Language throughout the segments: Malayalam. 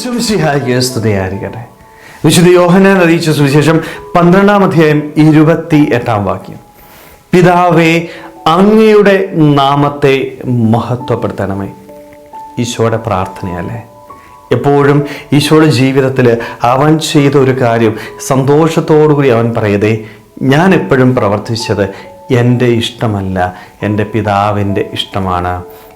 ഈശ്വമിശിഹായിക്ക് സ്തുതിയായിരിക്കട്ടെ. വിശുദ്ധ യോഹനാൻ അറിയിച്ച സുവിശേഷം പന്ത്രണ്ടാം അധ്യായം ഇരുപത്തി എട്ടാം വാക്യം. പിതാവേ അങ്ങയുടെ നാമത്തെ മഹത്വപ്പെടുത്തണമേ. ഈശോയുടെ പ്രാർത്ഥനയല്ലേ? എപ്പോഴും ഈശോയുടെ ജീവിതത്തിൽ അവൻ ചെയ്ത ഒരു കാര്യം സന്തോഷത്തോടുകൂടി അവൻ പറയതേ ഞാൻ എപ്പോഴും പ്രവർത്തിച്ചത് എന്റെ ഇഷ്ടമല്ല എന്റെ പിതാവിന്റെ ഇഷ്ടമാണ്.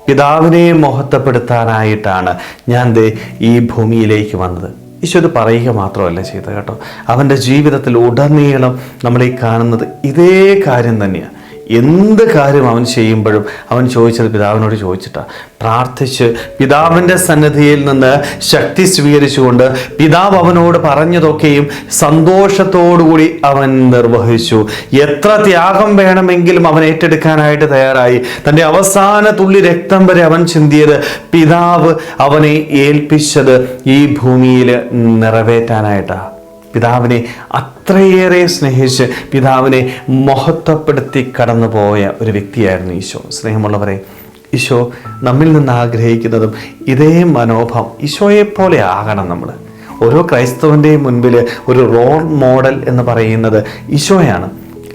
പിതാവിനെ മഹത്വപ്പെടുത്താനായിട്ടാണ് ഞാൻ ദേ ഈ ഭൂമിയിലേക്ക് വന്നത്. ഈശോ ഇത് പറയുക മാത്രമല്ല ചെയ്തത് കേട്ടോ. അവന്റെ ജീവിതത്തിൽ ഉടനീളം നമ്മൾ കാണുന്നത് ഇതേ കാര്യം തന്നെയാണ്. എന്ത് കാര്യം അവൻ ചെയ്യുമ്പോഴും അവൻ ചോദിച്ചത് പിതാവിനോട് ചോദിച്ചിട്ടാണ് പ്രാർത്ഥിച്ച് പിതാവിന്റെ സന്നദ്ധിയിൽ നിന്ന് ശക്തി സ്വീകരിച്ചുകൊണ്ട് പിതാവ് അവനോട് പറഞ്ഞതൊക്കെയും സന്തോഷത്തോടുകൂടി അവൻ നിർവഹിച്ചു. എത്ര ത്യാഗം വേണമെങ്കിലും അവൻ ഏറ്റെടുക്കാനായിട്ട് തയ്യാറായി. തന്റെ അവസാന തുള്ളി രക്തം വരെ അവൻ ചിന്തിയത് പിതാവ് അവനെ ഏൽപ്പിച്ചത് ഈ ഭൂമിയിൽ നിറവേറ്റാനായിട്ടാണ് പിതാവിനെ അത്രയേറെ സ്നേഹിച്ച് പിതാവിനെ മഹത്വപ്പെടുത്തി കടന്നുപോയ ഒരു വ്യക്തിയായിരുന്നു ഈശോ. സ്നേഹമുള്ളവരെ ഈശോ നമ്മിൽ നിന്ന് ആഗ്രഹിക്കുന്നതും ഇതേ മനോഭാവം ഈശോയെപ്പോലെ പോലെ ആകണം നമ്മൾ. ഓരോ ക്രൈസ്തവന്റെയും മുൻപിൽ ഒരു റോൾ മോഡൽ എന്ന് പറയുന്നത് ഈശോയാണ്.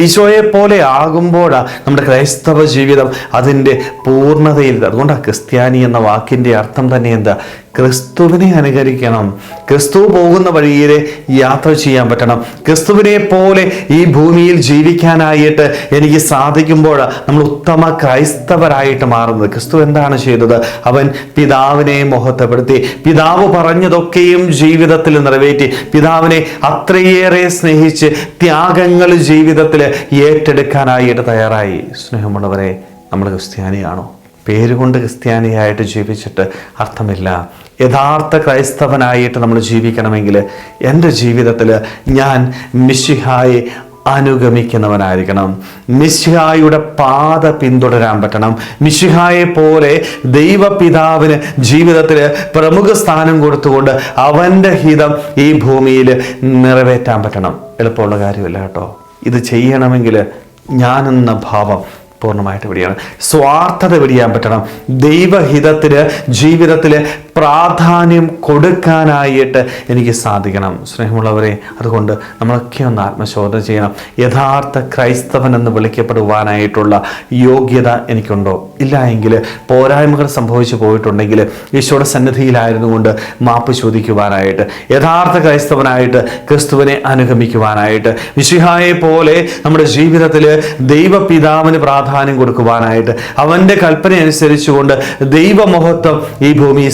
ഈശോയെ പോലെ ആകുമ്പോഴാണ് നമ്മുടെ ക്രൈസ്തവ ജീവിതം അതിന്റെ പൂർണതയിൽ അതുകൊണ്ടാണ് ക്രിസ്ത്യാനി എന്ന വാക്കിന്റെ അർത്ഥം തന്നെ എന്താ? ക്രിസ്തുവിനെ അനുകരിക്കണം. ക്രിസ്തു പോകുന്ന വഴിയിൽ യാത്ര ചെയ്യാൻ പറ്റണം. ക്രിസ്തുവിനെ പോലെ ഈ ഭൂമിയിൽ ജീവിക്കാനായിട്ട് എനിക്ക് സാധിക്കുമ്പോൾ നമ്മൾ ഉത്തമ ക്രൈസ്തവരായിട്ട് മാറുന്നത്. ക്രിസ്തു എന്താണ് ചെയ്തത്? അവൻ പിതാവിനെ മുഖത്തപ്പെടുത്തി പിതാവ് പറഞ്ഞതൊക്കെയും ജീവിതത്തിൽ നിറവേറ്റി പിതാവിനെ അത്രയേറെ സ്നേഹിച്ച് ത്യാഗങ്ങൾ ജീവിതത്തിൽ ഏറ്റെടുക്കാനായിട്ട് തയ്യാറായി. സ്നേഹമുള്ളവരെ നമ്മൾ ക്രിസ്ത്യാനിയാണോ? പേരുകൊണ്ട് ക്രിസ്ത്യാനിയായിട്ട് ജീവിച്ചിട്ട് അർത്ഥമില്ല. യഥാർത്ഥ ക്രൈസ്തവനായിട്ട് നമ്മൾ ജീവിക്കണമെങ്കിൽ എന്റെ ജീവിതത്തിൽ ഞാൻ മിശിഹായി അനുഗമിക്കുന്നവനായിരിക്കണം. മിശിഹായുടെ പാത പിന്തുടരാൻ പറ്റണം. മിശിഹായെ പോലെ ദൈവപിതാവിന് ജീവിതത്തിൽ പ്രമുഖ സ്ഥാനം കൊടുത്തുകൊണ്ട് അവന്റെ ഹിതം ഈ ഭൂമിയിൽ നിറവേറ്റാൻ പറ്റണം. എളുപ്പമുള്ള കാര്യമല്ല കേട്ടോ. ഇത് ചെയ്യണമെങ്കിൽ ഞാനെന്ന ഭാവം പൂർണമായിട്ട് വെടിയാണ് സ്വാർത്ഥത വെടിയാൻ പറ്റണം. ദൈവഹിതത്തിന് ജീവിതത്തിൽ പ്രാധാന്യം കൊടുക്കാനായിട്ട് എനിക്ക് സാധിക്കണം. സ്നേഹമുള്ളവരെ അതുകൊണ്ട് നമ്മളൊക്കെ ഒന്ന് ആത്മശോധന ചെയ്യണം. യഥാർത്ഥ ക്രൈസ്തവൻ എന്ന് വിളിക്കപ്പെടുവാനായിട്ടുള്ള യോഗ്യത എനിക്കുണ്ടോ? ഇല്ല എങ്കിൽ പോരായ്മകൾ സംഭവിച്ചു പോയിട്ടുണ്ടെങ്കിൽ ഈശോയുടെ സന്നിധിയിലായിരുന്നു കൊണ്ട് മാപ്പ് ചോദിക്കുവാനായിട്ട് യഥാർത്ഥ ക്രൈസ്തവനായിട്ട് ക്രിസ്തുവിനെ അനുഗമിക്കുവാനായിട്ട് വിശിഹായെ പോലെ നമ്മുടെ ജീവിതത്തിൽ ദൈവപിതാവിന് പ്രാധാന്യം കൊടുക്കുവാനായിട്ട് അവന്റെ കൽപ്പന അനുസരിച്ചുകൊണ്ട് ദൈവമഹത്വം ഈ ഭൂമിയിൽ